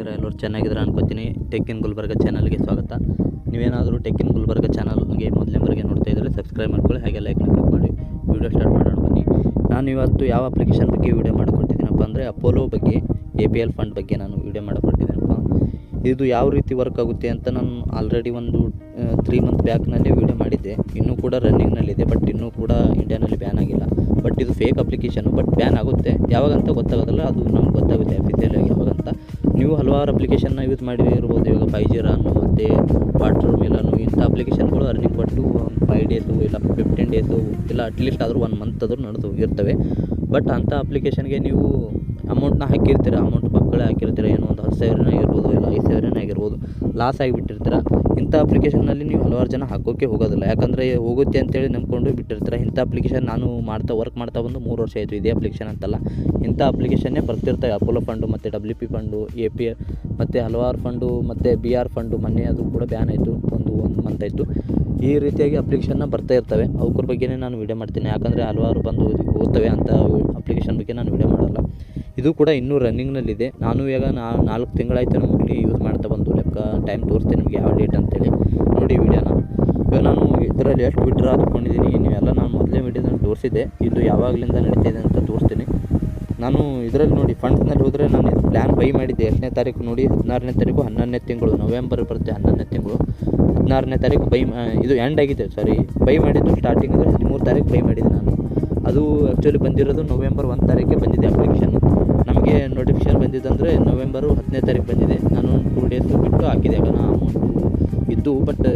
ಇದ್ದೀರಾ ಎಲ್ಲರೂ ಚೆನ್ನಾಗಿದ್ದೀರಾ ಅನ್ಕೋತೀನಿ. ಟೆಕ್ ಇನ್ ಗುಲ್ಬರ್ಗ ಚಾನಲ್ಗೆ ಸ್ವಾಗತ. ನೀವೇನಾದರೂ ಟೆಕ್ ಇನ್ ಗುಲ್ಬರ್ಗ ಚಾನಲ್ಗೆ ಮೊದಲನೇ ಬಾರಿಗೆ ನೋಡ್ತಾ ಇದ್ದರೆ ಸಬ್ಸ್ಕ್ರೈಬ್ ಮಾಡ್ಕೊಳ್ಳಿ, ಹಾಗೆ ಲೈಕ್ ಕ್ಲಿಕ್ ಮಾಡಿ. ವೀಡಿಯೋ ಸ್ಟಾರ್ಟ್ ಮಾಡೋಣ ಬನ್ನಿ. ನಾನು ಇವತ್ತು ಯಾವ ಅಪ್ಲಿಕೇಶನ್ ಬಗ್ಗೆ ವಿಡಿಯೋ ಮಾಡಿಕೊಟ್ಟಿದ್ದೀನಪ್ಪ ಅಂದರೆ ಅಪೋಲೋ ಬಗ್ಗೆ ಎ ಪಿ ಎಲ್ ಫಂಡ್ ಬಗ್ಗೆ ನಾನು ವೀಡಿಯೋ ಮಾಡಿಕೊಟ್ಟಿದ್ದೀನಪ್ಪ. ಇದು ಯಾವ ರೀತಿ ವರ್ಕ್ ಆಗುತ್ತೆ ಅಂತ ನಾನು ಆಲ್ರೆಡಿ ಒಂದು ತ್ರೀ ಮಂತ್ ಬ್ಯಾಕ್ನಲ್ಲಿ ವಿಡಿಯೋ ಮಾಡಿದ್ದೆ. ಇನ್ನೂ ಕೂಡ ರನ್ನಿಂಗ್ನಲ್ಲಿದೆ ಬಟ್ ಇನ್ನೂ ಕೂಡ ಇಂಡಿಯಾನಲ್ಲಿ ಬ್ಯಾನ್ ಆಗಿಲ್ಲ. ಬಟ್ ಇದು ಫೇಕ್ ಅಪ್ಲಿಕೇಶನ್ ಬಟ್ ಬ್ಯಾನ್ ಆಗುತ್ತೆ. ಯಾವಾಗಂತ ಗೊತ್ತಾಗೋದಲ್ಲ, ಅದು ನಮ್ಗೆ ಗೊತ್ತಾಗುತ್ತೆ ಅಫಿಸಿಯಲ್ ಆಗಿ. ನೀವು ಹಲವಾರು ಅಪ್ಲಿಕೇಶನ್ನ ಯೂಸ್ ಮಾಡಿರ್ಬೋದು ಇವಾಗ ಫೈ ಜಿ ರಾನು ಮತ್ತು ವಾಟರ್ ಮಿಲನು ಇಂಥ ಅಪ್ಲಿಕೇಶನ್ಗಳು ಅರ್ನಿಂಗ್ ಪಟ್ಟು ಒಂದು ಫೈವ್ ಡೇಸು ಇಲ್ಲ ಫಿಫ್ಟೀನ್ ಡೇಸು ಇಲ್ಲ ಅಟ್ಲೀಸ್ಟ್ ಆದರೂ ಒನ್ ಮಂತ್ ಆದರೂ ನಡೆದು ಇರ್ತವೆ. ಬಟ್ ಅಂಥ ಅಪ್ಲಿಕೇಶನ್ಗೆ ನೀವು ಅಮೌಂಟ್ನ ಹಾಕಿರ್ತೀರ? ಅಮೌಂಟ್ ಮಕ್ಕಳೇ ಹಾಕಿರ್ತೀರ ಏನೋ ಒಂದು ಹತ್ತು ಸಾವಿರನೇ ಆಗಿರ್ಬೋದು ಇಲ್ಲ ಐದು ಸಾವಿರನೇ ಆಗಿರ್ಬೋದು ಲಾಸ್ ಆಗಿಬಿಟ್ಟಿರ್ತೀರ. ಇಂಥ ಅಪ್ಲಿಕೇಶನ್ನಲ್ಲಿ ನೀವು ಹಲವಾರು ಜನ ಹಾಕೋಕ್ಕೆ ಹೋಗೋದಿಲ್ಲ. ಯಾಕಂದರೆ ಹೋಗುತ್ತೆ ಅಂತೇಳಿ ನಂಬ್ಕೊಂಡು ಬಿಟ್ಟಿರ್ತೀರ. ಇಂಥ ಅಪ್ಲಿಕೇಶನ್ ನಾನು ಮಾಡ್ತಾ ವರ್ಕ್ ಮಾಡ್ತಾ ಬಂದು ಮೂರು ವರ್ಷ ಆಯಿತು ಇದೇ ಅಪ್ಲಿಕೇಶನ್ ಅಂತಲ್ಲ. ಇಂಥ ಅಪ್ಲಿಕೇಶನ್ನೇ ಬರ್ತಿರ್ತವೆ ಅಪೋಲೋ ಫಂಡು ಮತ್ತು W P fund A P ಮತ್ತು ಹಲವಾರು ಫಂಡು ಮತ್ತು ಬಿ ಆರ್ ಫಂಡು ಮೊನ್ನೆ ಅದು ಕೂಡ ಬ್ಯಾನ್ ಆಯಿತು, ಒಂದು ಒಂದು ಮಂತ್ ಆಯಿತು. ಈ ರೀತಿಯಾಗಿ ಅಪ್ಲಿಕೇಶನ್ನ ಬರ್ತಾ ಇರ್ತವೆ. ಅವ್ರ ಬಗ್ಗೆನೇ ನಾನು ವಿಡಿಯೋ ಮಾಡ್ತೀನಿ. ಯಾಕಂದರೆ ಹಲವಾರು ಬಂದು ಓದ್ತವೆ ಅಂತ ಅಪ್ಲಿಕೇಶನ್ ಬಗ್ಗೆ ನಾನು ಇದು ಕೂಡ ಇನ್ನೂ ರನ್ನಿಂಗ್ನಲ್ಲಿದೆ ನಾನು ಇವಾಗ ನಾ, ನಾಲ್ಕು ತಿಂಗಳಾಯ್ತು ನಮಗೆ ಯೂಸ್ ಮಾಡ್ತಾ ಬಂದು, ಲೆಕ್ಕ ಟೈಮ್ ತೋರಿಸ್ತೀನಿ ನಿಮಗೆ ಯಾವ ಡೇಟ್ ಅಂತೇಳಿ. ನೋಡಿ ವಿಡಿಯೋನ ಇವಾಗ ನಾನು ಇದರಲ್ಲಿ ಎಷ್ಟು ವಿಡ್ರಾ ಹಾಕೊಂಡಿದ್ದೀನಿ ಎಲ್ಲ ನಾನು ಮೊದಲೇ ವಿಡಿಯೋದಲ್ಲಿ ತೋರಿಸಿದ್ದೆ. ಇದು ಯಾವಾಗಲಿಂದ ನಡೀತಿದೆ ಅಂತ ತೋರಿಸ್ತೀನಿ. ನಾನು ಇದರಲ್ಲಿ ನೋಡಿ ಫಂಡ್ಸ್ನಲ್ಲಿ ಹೋದರೆ ನಾನು ಇದು ಪ್ಲ್ಯಾನ್ ಬೈ ಮಾಡಿದ್ದೆ ಎಷ್ಟನೇ ತಾರೀಕು ನೋಡಿ, ಹದಿನಾರನೇ ತಾರೀಕು ಹನ್ನೊಂದನೇ ತಿಂಗಳು ನವೆಂಬರ್ ಬರುತ್ತೆ ಹನ್ನೊಂದನೇ ತಿಂಗಳು. ಹದಿನಾರನೇ ತಾರೀಕು ಬೈ ಇದು ಎಂಡ್ ಆಗಿದೆ ಸಾರಿ ಬೈ ಮಾಡಿದ್ದು ಸ್ಟಾರ್ಟಿಂಗ್ ಅಂದರೆ ಹದಿಮೂರು ತಾರೀಕು ಬೈ ಮಾಡಿದ್ದೆ ನಾನು. ಅದು ಆ್ಯಕ್ಚುಲಿ ಬಂದಿರೋದು ನವೆಂಬರ್ ಒಂದು ತಾರೀಕೆ ಬಂದಿದೆ ಅಪ್ಲಿಕೇಶನ್ ನಮಗೆ ನೋಟಿಫಿಕೇಶನ್ ಬಂದಿದ್ದಂದರೆ ನವೆಂಬರು ಹತ್ತನೇ ತಾರೀಕು ಬಂದಿದೆ. ನಾನು ಟೂ ಡೇಸ್ ಬಿಟ್ಟು ಹಾಕಿದೆ ನಾನು ಅಮೌಂಟು ಇದ್ದು ಬಟ್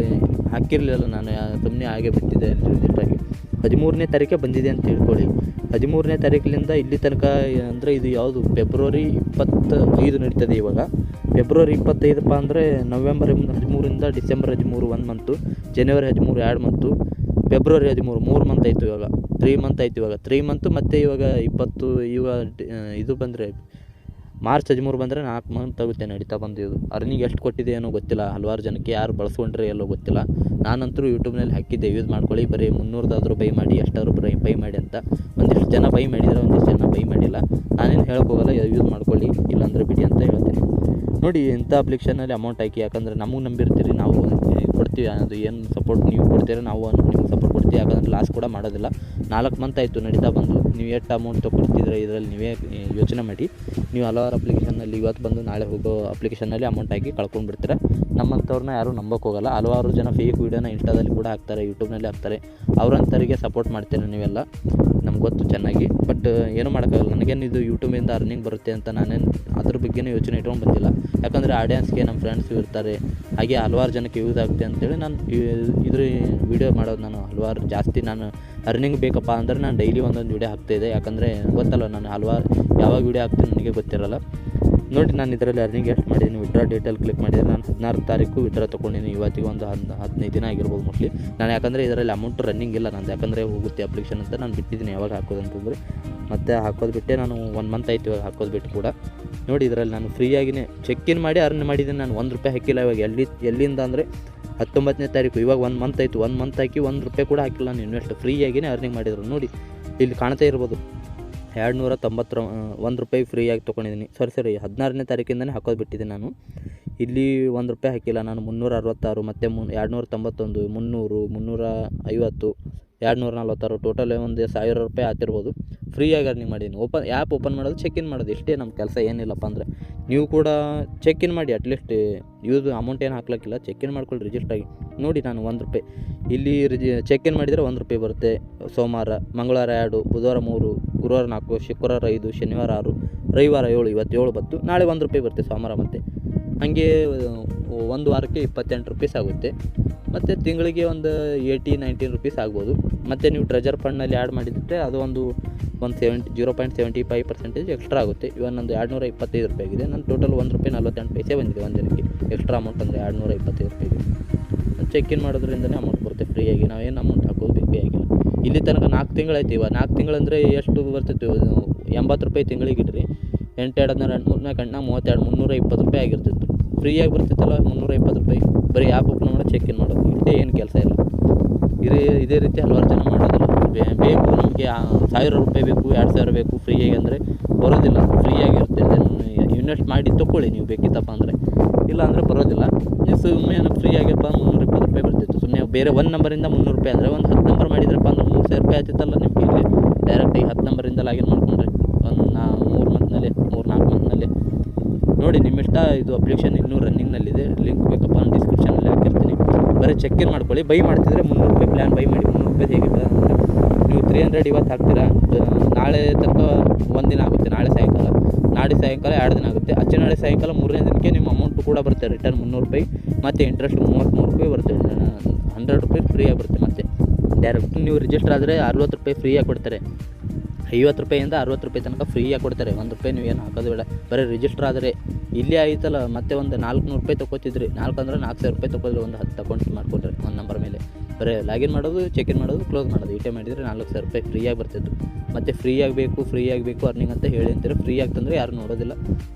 ಹಾಕಿರಲಿಲ್ಲ ನಾನು ಸುಮ್ಮನೆ ಹಾಗೆ ಬಿಟ್ಟಿದ್ದೆ ರಿಜಿಸ್ಟ್ರಾಗಿ ಹದಿಮೂರನೇ ತಾರೀಕೆ ಬಂದಿದೆ ಅಂತ ತಿಳ್ಕೊಳ್ಳಿ. ಹದಿಮೂರನೇ ತಾರೀಕಿನಿಂದ ಇಲ್ಲಿ ತನಕ ಅಂದರೆ ಇದು ಯಾವುದು ಫೆಬ್ರವರಿ ಇಪ್ಪತ್ತ ಐದು ನಡೀತದೆ ಇವಾಗ. ಫೆಬ್ರವರಿ ಇಪ್ಪತ್ತೈದಪ್ಪ ಅಂದರೆ ನವೆಂಬರ್ ಹದಿಮೂರಿಂದ ಡಿಸೆಂಬರ್ ಹದಿಮೂರು ಒಂದು ಮಂತು ಜನವರಿ ಹದಿಮೂರು ಎರಡು ಮಂತು ಫೆಬ್ರವರಿ ಹದಿಮೂರು, ಮೂರು ಮಂತ್ ಆಯಿತು ಇವಾಗ. ತ್ರೀ ಮಂತ್ ಆಯಿತು ಇವಾಗ. ತ್ರೀ ಮಂತು ಮತ್ತು ಇವಾಗ ಇಪ್ಪತ್ತು, ಇವಾಗ ಇದು ಬಂದರೆ ಮಾರ್ಚ್ ಹದಿಮೂರು ಬಂದರೆ ನಾಲ್ಕು ಮಂತ್ ಆಗುತ್ತೆ ನಡೀತಾ ಬಂದು ಇದು ಅರ್ನಿಂಗ್ ಎಷ್ಟು ಕೊಟ್ಟಿದೆ ಏನೋ ಗೊತ್ತಿಲ್ಲ. ಹಲವಾರು ಜನಕ್ಕೆ ಯಾರು ಬಳಸ್ಕೊಂಡ್ರೆ ಎಲ್ಲೋ ಗೊತ್ತಿಲ್ಲ. ನಾನಂತರೂ ಯೂಟ್ಯೂಬ್ನಲ್ಲಿ ಹಾಕಿದ್ದೆ. ಯೂಸ್ ಮಾಡ್ಕೊಳ್ಳಿ. ಬರೀ ಮುನ್ನೂರದಾದರೂ ಬೈ ಮಾಡಿ, ಎಷ್ಟಾದರೂ ಬೈ ಬೈ ಮಾಡಿ ಅಂತ. ಒಂದಿಷ್ಟು ಜನ ಬೈ ಮಾಡಿದರೆ ಒಂದಿಷ್ಟು ಜನ ಬೈ ಮಾಡಿಲ್ಲ. ನಾನೇನು ಹೋಗಲ್ಲ. ಯೂಸ್ ಮಾಡ್ಕೊಳ್ಳಿ. ಇಲ್ಲಾಂದ್ರೆ ಬಿಡಿ ಅಂತ ಹೇಳ್ತೀನಿ. ನೋಡಿ ಇಂಥ ಅಪ್ಲಿಕೇಶನಲ್ಲಿ ಅಮೌಂಟ್ ಹಾಕಿ. ಯಾಕಂದರೆ ನಮಗೆ ನಂಬಿರ್ತೀರಿ. ನಾವು ಕೊಡ್ತೀವಿ ಅದು ಏನು ಸಪೋರ್ಟ್ ನೀವು ಕೊಡ್ತೀರ, ನಾವು ನಿಮ್ಗೆ ಸಪೋರ್ಟ್ ಕೊಡ್ತೀವಿ ಯಾಕಂದ್ರೆ ಲಾಸ್ ಕೂಡ ಮಾಡೋದಿಲ್ಲ. ನಾಲ್ಕು ಮಂತ್ ಆಯಿತು ನಡೀತಾ ಬಂದು, ನೀವು ಎಷ್ಟು ಅಮೌಂಟ್ ತೊಗೊಳ್ತಿದ್ರೆ ಇದರಲ್ಲಿ ನೀವೇ ಯೋಚನೆ ಮಾಡಿ. ನೀವು ಹಲವಾರು ಅಪ್ಲಿಕೇಶನ್ನಲ್ಲಿ ಇವತ್ತು ಬಂದು ನಾಳೆ ಹೋಗೋ ಅಪ್ಲಿಕೇಶನ್ನಲ್ಲಿ ಅಮೌಂಟ್ ಹಾಕಿ ಕಳ್ಕೊಂಡು ಬಿಡ್ತಾರೆ. ನಮ್ಮಂಥವ್ರನ್ನ ಯಾರೂ ನಂಬೋಕ್ಕೋಗಲ್ಲ ಹಲವಾರು ಜನ ಫೇಕ್ ವೀಡಿಯೋನ ಇನ್ಸ್ಟಾದಲ್ಲಿ ಕೂಡ ಹಾಕ್ತಾರೆ ಯೂಟ್ಯೂಬ್ನಲ್ಲಿ ಹಾಕ್ತಾರೆ. ಅವರಂಥವರಿಗೆ ಸಪೋರ್ಟ್ ಮಾಡ್ತೇನೆ ನೀವೆಲ್ಲ. ನಮ್ಗೆ ಗೊತ್ತು ಚೆನ್ನಾಗಿ. ಬಟ್ ಏನು ಮಾಡೋಕ್ಕಾಗಲ್ಲ. ನನಗೇನು ಇದು ಯೂಟ್ಯೂಬಿಂದ ಅರ್ನಿಂಗ್ ಬರುತ್ತೆ ಅಂತ ನಾನೇನು ಅದ್ರ ಬಗ್ಗೆನೂ ಯೋಚನೆ ಇಟ್ಕೊಂಡು ಬಂದಿಲ್ಲ. ಯಾಕಂದರೆ ಆಡಿಯನ್ಸ್ಗೆ ನಮ್ಮ ಫ್ರೆಂಡ್ಸ್ ಇರ್ತಾರೆ. ಹಾಗೆ ಹಲವಾರು ಜನಕ್ಕೆ ಯೂಸ್ ಆಗುತ್ತೆ ಅಂತೇಳಿ ನಾನು ಇದ್ರ ವಿಡಿಯೋ ಮಾಡೋದು ನಾನು ಹಲವಾರು ಜಾಸ್ತಿ ನಾನು ಅರ್ನಿಂಗ್ ಬೇಕಪ್ಪ ಅಂದರೆ ನಾನು ಡೈಲಿ ಒಂದೊಂದು ವೀಡಿಯೋ ಹಾಕ್ತಾಯಿದ್ದೆ ಯಾಕಂದರೆ ಗೊತ್ತಲ್ಲ ನಾನು ಹಲವಾರು ಯಾವಾಗ ವೀಡಿಯೋ ಹಾಕ್ತೀನಿ ನನಗೆ ಗೊತ್ತಿರಲ್ಲ. ನೋಡಿ, ನಾನು ಇದರಲ್ಲಿ ಅರ್ನಿಂಗ್ ಎಷ್ಟು ಮಾಡಿದ್ದೀನಿ ವಿಡ್ರಾ ಡೇಟಲ್ಲಿ ಕ್ಲಿಕ್ ಮಾಡಿದರೆ ನಾನು ಹದಿನಾರು ತಾರೀಕು ವಿಡ್ರಾ ತೊಗೊಂಡಿದ್ದೀನಿ ಇವತ್ತಿಗೆ ಒಂದು ಹದ್, ಹದಿನೈದು ದಿನ ಆಗಿರ್ಬೋದು ಮೋಸ್ಟ್ಲಿ ನಾನು ಯಾಕಂದರೆ ಇದರಲ್ಲಿ ಅಮೌಂಟ್ ರನ್ನಿಂಗ್ ಇಲ್ಲ ನಾನು ಯಾಕಂದರೆ ಹೋಗುತ್ತೆ ಅಪ್ಲಿಕೇಶನ್ ಅಂತ ನಾನು ಬಿಟ್ಟಿದ್ದೀನಿ ಯಾವಾಗ ಹಾಕೋದು ಅಂತಂದರೆ. ಮತ್ತೆ ಹಾಕೋದು ಬಿಟ್ಟೆ ನಾನು ಒನ್ ಮಂತ್ ಆಯ್ತು ಇವಾಗ ಹಾಕೋದು ಬಿಟ್ಟು ಕೂಡ. ನೋಡಿ, ಇದರಲ್ಲಿ ನಾನು ಫ್ರೀಯಾಗಿನೇ ಚೆಕ್ ಇನ್ ಮಾಡಿ ಅರ್ನ್ ಮಾಡಿದ್ದೀನಿ ನಾನು, ಒಂದು ರೂಪಾಯಿ ಹಾಕಿಲ್ಲ ಇವಾಗ. ಎಲ್ಲಿ, ಎಲ್ಲಿಂದ ಅಂದರೆ ಹತ್ತೊಂಬತ್ತನೇ ತಾರೀಕು, ಇವಾಗ ಒಂದು ಮಂತ್ ಆಯಿತು. ಒಂದು ಮಂತ್ ಹಾಕಿ ಒಂದು ರೂಪಾಯಿ ಕೂಡ ಹಾಕಿಲ್ಲ ನಾನು ಇನ್ವೆಸ್ಟ್ ಫ್ರೀಯಾಗಿನೇ ಅರ್ನಿಂಗ್ ಮಾಡಿದ್ರು. ನೋಡಿ, ಇಲ್ಲಿ ಕಾಣ್ತಾ ಇರ್ಬೋದು. ಎರಡು ನೂರ ತೊಂಬತ್ತರ ಒಂದು ರೂಪಾಯಿ ಫ್ರೀಯಾಗಿ ತೊಗೊಂಡಿದ್ದೀನಿ. ಸರಿ ಸರಿ ಹದಿನಾರನೇ ತಾರೀಕಿಂದನೇ ಹಾಕೋದು ಬಿಟ್ಟಿದ್ದೀನಿ ನಾನು. ಇಲ್ಲಿ ಒಂದು ರೂಪಾಯಿ ಹಾಕಿಲ್ಲ ನಾನು ಮುನ್ನೂರ ಅರವತ್ತಾರು ಮತ್ತು ಮುನ್ ಎರಡು ನೂರ ತೊಂಬತ್ತೊಂದು ಮುನ್ನೂರು ಮುನ್ನೂರ ಐವತ್ತು ಎರಡು ನೂರ ನಲ್ವತ್ತಾರು ಟೋಟಲ್ ಒಂದು ಸಾವಿರ ರೂಪಾಯಿ ಆಗ್ತಿರ್ಬೋದು ಫ್ರೀಯಾಗಿ ಅರ್ನಿಂಗ್ ಮಾಡೀನಿ ಓಪನ್ ಆ್ಯಪ್ ಓಪನ್ ಮಾಡೋದು ಚೆಕ್ ಇನ್ ಮಾಡೋದು. ಇಷ್ಟೇ ನಮ್ಮ ಕೆಲಸ ಏನಿಲ್ಲಪ್ಪ ಅಂದರೆ. ನೀವು ಕೂಡ ಚೆಕ್ ಇನ್ ಮಾಡಿ ಅಟ್ಲೀಸ್ಟ್ ಯೂಸ್ ಅಮೌಂಟ್ ಏನು ಹಾಕ್ಲಕ್ಕಿಲ್ಲ. ಚೆಕ್ ಇನ್ ಮಾಡ್ಕೊಳ್ಳಿ ರಿಜಿಸ್ಟರ್ ಆಗಿ. ನೋಡಿ ನಾನು ಒಂದು ರೂಪಾಯಿ. ಇಲ್ಲಿ ರಿಜಿ ಚೆಕ್ ಇನ್ ಮಾಡಿದರೆ ಒಂದು ರೂಪಾಯಿ ಬರುತ್ತೆ. ಸೋಮವಾರ, ಮಂಗಳವಾರ ಎರಡು, ಬುಧವಾರ ಮೂರು, ಗುರುವಾರ ನಾಲ್ಕು, ಶುಕ್ರವಾರ ಐದು, ಶನಿವಾರ ಆರು, ರವಿವಾರ ಏಳು ಇವತ್ತು ಏಳು ಬತ್ತು. ನಾಳೆ ಒಂದು ರೂಪಾಯಿ ಬರುತ್ತೆ ಸೋಮವಾರ ಮತ್ತೆ. ಹಾಗೆ, ಒಂದು ವಾರಕ್ಕೆ ಇಪ್ಪತ್ತೆಂಟು ರುಪೀಸ್ ಆಗುತ್ತೆ. ಮತ್ತು ತಿಂಗಳಿಗೆ ಒಂದು ಏಯ್ಟಿ ನೈಂಟೀನ್ ರುಪೀಸ್ ಆಗ್ಬೋದು. ಮತ್ತು ನೀವು ಟ್ರೆಜರ್ ಫಂಡ್ನಲ್ಲಿ ಆ್ಯಡ್ ಮಾಡಿದ್ರೆ ಅದು ಒಂದು ಒಂದು seventy zero point seventy five percentage extra ಆಗುತ್ತೆ. ಇವನ್ ನಂದು ಎರಡುನೂರ ಇಪ್ಪತ್ತೈದು ರೂಪಾಯಿ ಆಗಿದೆ. ನಾನು ಟೋಟಲ್ ಒಂದು ರೂಪಾಯಿ ನಲ್ವತ್ತೆಂಟು ಪೈಸೆ ಬಂದಿದೆ ಒಂದು ದಿನಕ್ಕೆ. ಎಕ್ಸ್ಟ್ರಾ ಅಮೌಂಟ್ ಅಂದರೆ ಎರಡುನೂರ ಇಪ್ಪತ್ತೈದು ರೂಪಾಯಿಗೆ ಚೆಕ್ ಇನ್ ಮಾಡೋದ್ರಿಂದನೇ ಅಮೌಂಟ್ ಬರುತ್ತೆ ಫ್ರೀಯಾಗಿ ನಾವೇನು ಅಮೌಂಟ್ ಹಾಕೋದು ಬೇಕಾಗಿಲ್ಲ ಇಲ್ಲಿ ತನಕ ನಾಲ್ಕು ತಿಂಗಳಾಯ್ತು ಇವಾಗ. ನಾಲ್ಕು ತಿಂಗಳಂದರೆ ಎಷ್ಟು ಬರ್ತಿತ್ತು ಎಂಬತ್ತು ರೂಪಾಯಿ ತಿಂಗಳಿಗೆ ಇಡ್ರಿ. ಎಂಟು, ಎರಡು, ಹದಿನಾರು ಎರಡು ಮೂರು ನಾಲ್ಕು ಎಂಟು ಮೂವತ್ತೆರಡು, ಮುನ್ನೂರ ಇಪ್ಪತ್ತು ರೂಪಾಯಿ ಆಗಿರ್ತಿತ್ತು ಫ್ರೀಯಾಗಿ ಬರ್ತಿತ್ತಲ್ಲ ಮುನ್ನೂರ ಇಪ್ಪತ್ತು ರೂಪಾಯಿ. ಬರೀ ಆ್ಯಪ್ ಓಪನ್ ಮಾಡೋದು ಚೆಕ್ ಇನ್ ಮಾಡೋದು. ಇಷ್ಟೇ ಏನು ಕೆಲಸ ಇಲ್ಲ. ಇದೇ ಇದೇ ರೀತಿ ಹಲವಾರು ಜನ ಮಾಡೋದಿಲ್ಲ. ಬೇಕು, ನಮಗೆ ಸಾವಿರ ರೂಪಾಯಿ ಬೇಕು, ಎರಡು ಸಾವಿರ ಬೇಕು ಫ್ರೀಯಾಗಿ ಅಂದರೆ ಬರೋದಿಲ್ಲ. ಫ್ರೀಯಾಗಿರುತ್ತೆ ಇನ್ವೆಸ್ಟ್ ಮಾಡಿ ತೊಗೊಳ್ಳಿ ನೀವು ಬೇಕಿತ್ತಪ್ಪ ಅಂದರೆ. ಇಲ್ಲ ಅಂದರೆ ಬರೋದಿಲ್ಲ. ನೀವು ಫ್ರೀ ಆಗ್ಯಪ್ಪ ಮುನ್ನೂರ ಇಪ್ಪತ್ತು ರೂಪಾಯಿ ಬರ್ತಿತ್ತು. ಸುಮ್ಮನೆ ಬೇರೆ ಒಂದು ನಂಬರಿಂದ ಮುನ್ನೂರು ರೂಪಾಯಿ ಅಂದರೆ ಒಂದು ಹತ್ತು ನಂಬರ್ ಮಾಡಿದ್ರಪ್ಪ ಅಂದ್ರೆ ಮೂರು ಸಾವಿರ ರೂಪಾಯಿ ಆಗ್ತಿತ್ತಲ್ಲ ನಿಮಗೆ ಇಲ್ಲಿ. ಡೈರೆಕ್ಟಾಗಿ ಹತ್ತು ನಂಬರಿಂದ ಲಾಗಿನ್ ಮಾಡ್ಕೊಂಡ್ರೆ. ಒಂದು, ನಾ, ಮೂರು ಮಂತ್ನಲ್ಲಿ ಮೂರು ನೋಡಿ ನಿಮ್ಮಿಷ್ಟ ಇದು ಅಪ್ಲಿಕೇಶನ್ ಇನ್ನೂ ರನ್ನಿಂಗ್ನಲ್ಲಿದೆ ಲಿಂಕ್ ಬೇಕಪ್ಪ ನಾನು ಡಿಸ್ಕ್ರಿಪ್ಷನಲ್ಲಿ ಹಾಕಿರ್ತೀನಿ. ಬರೀ ಚೆಕ್ ಇನ್ ಮಾಡ್ಕೊಳ್ಳಿ. ಬೈ ಮಾಡ್ತಿದ್ರೆ ಮುನ್ನೂರು ರೂಪಾಯಿ ಪ್ಲ್ಯಾನ್ ಬೈ ಮಾಡಿ ಮುನ್ನೂರು ರೂಪಾಯಿ ಹೇಗಿದೆ ಅಂದರೆ, ನೀವು ತ್ರೀ ಹಂಡ್ರೆಡ್ ಇವತ್ತು ಹಾಕ್ತೀರಾ? ನಾಳೆ ತನಕ ಒಂದಿನ ಆಗುತ್ತೆ, ನಾಳೆ ಸಾಯಂಕಾಲ. ನಾಳೆ ಸಾಯಂಕಾಲ, ಎರಡು ದಿನ ಆಗುತ್ತೆ. ಅಚ್ಚೆ ನಾಳೆ ಸಾಯಂಕಾಲ, ಮೂರನೇ ದಿನಕ್ಕೆ ನಿಮ್ಮ ಅಮೌಂಟು ಕೂಡ ಬರುತ್ತೆ ರಿಟರ್ನ್ ಮುನ್ನೂರು ರೂಪಾಯಿ. ಮತ್ತು ಇಂಟ್ರೆಸ್ಟ್ ಮೂವತ್ತ್ಮೂರು ರೂಪಾಯಿ ಬರುತ್ತೆ ಹಂಡ್ರೆಡ್ ರೂಪಾಯಿ ಫ್ರೀಯಾಗಿ ಬರುತ್ತೆ ಮತ್ತೆ. ಡೈರೆಕ್ಟ್ ನೀವು ರಿಜಿಸ್ಟರ್ ಆದರೆ ಅರವತ್ತು ರೂಪಾಯಿ ಫ್ರೀಯಾಗಿ ಕೊಡ್ತಾರೆ. ಐವತ್ತು ರೂಪಾಯಿಂದ ಅರವತ್ತು ರೂಪಾಯಿ ತನಕ ಫ್ರೀಯಾಗಿ ಕೊಡ್ತಾರೆ. ಒಂದು ರೂಪಾಯಿ ಏನು ಹಾಕೋದು ಬೇಡ. ಬರೀ ರಿಜಿಸ್ಟರ್ ಆದರೆ ಇಲ್ಲಿ ಆಯ್ತಲ್ಲ, ಮತ್ತೆ ಒಂದು ನಾಲ್ಕುನೂರು ರೂಪಾಯಿ ತೊಗೋತಿದ್ರಿ. ನಾಲ್ಕು ಅಂದ್ರೆ ನಾಲ್ಕು ಸಾವಿರ ರೂಪಾಯಿ ತೊಗೊಳ್ರಿ ಒಂದು ಹತ್ತು ಅಕೌಂಟ್ ಮಾಡಿಕೊಡ್ರಿ ಒಂದು ನಂಬರ್ ಮೇಲೆ. ಬರೀ ಲಾಗಿನ್ ಮಾಡೋದು ಚೆಕ್ ಇನ್ ಮಾಡೋದು ಕ್ಲೋಸ್ ಮಾಡೋದು. ಇಟೇ ಮಾಡಿದರೆ ನಾಲ್ಕು ಸಾವಿರ ರೂಪಾಯಿ ಫ್ರೀಯಾಗಿ ಬರ್ತಿತ್ತು ಮತ್ತು ಫ್ರೀ ಆಗಬೇಕು ಫ್ರೀ ಆಗಬೇಕು ಅರ್ನಿಂಗ್ ಅಂತ ಹೇಳಿ ಅಂತಾರೆ ಫ್ರೀ ಆಗ್ತಂದ್ರೆ ಯಾರು ನೋಡೋದಿಲ್ಲ.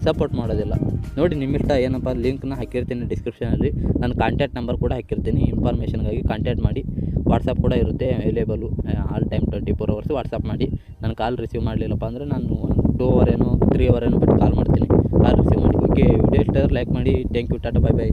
ಸಪೋರ್ಟ್ ಮಾಡೋದಿಲ್ಲ. ನೋಡಿ ನಿಮ್ಮಿಷ್ಟ ಏನಪ್ಪ ಲಿಂಕ್ನ ಹಾಕಿರ್ತೀನಿ ಡಿಸ್ಕ್ರಿಪ್ಷನಲ್ಲಿ ನಾನು ಕಾಂಟ್ಯಾಕ್ಟ್ ನಂಬರ್ ಕೂಡ ಹಾಕಿರ್ತೀನಿ. ಇನ್ಫಾರ್ಮೇಷನ್ಗಾಗಿ ಕಾಂಟ್ಯಾಕ್ಟ್ ಮಾಡಿ. ವಾಟ್ಸಪ್ ಕೂಡ ಇರುತ್ತೆ available all time twenty four hours WhatsApp ಮಾಡಿ. ನಾನು ಕಾಲ್ ರಿಸೀವ್ ಮಾಡಲಿಲ್ಲಪ್ಪ ಅಂದರೆ ನಾನು ಒಂದು ಟೂ ಅವರ್ ಏನೋ ತ್ರೀ ಅವರ್ ಏನೋ ಬಿಟ್ಟು ಕಾಲ್ ಮಾಡ್ತೀನಿ. ಕಾಲ್ ರಿಸೀವ್ ಮಾಡಿ. ಓಕೆ ವಿಡಿಯೋ ಇಷ್ಟ ಲೈಕ್ ಮಾಡಿ. Thank you tata bye bye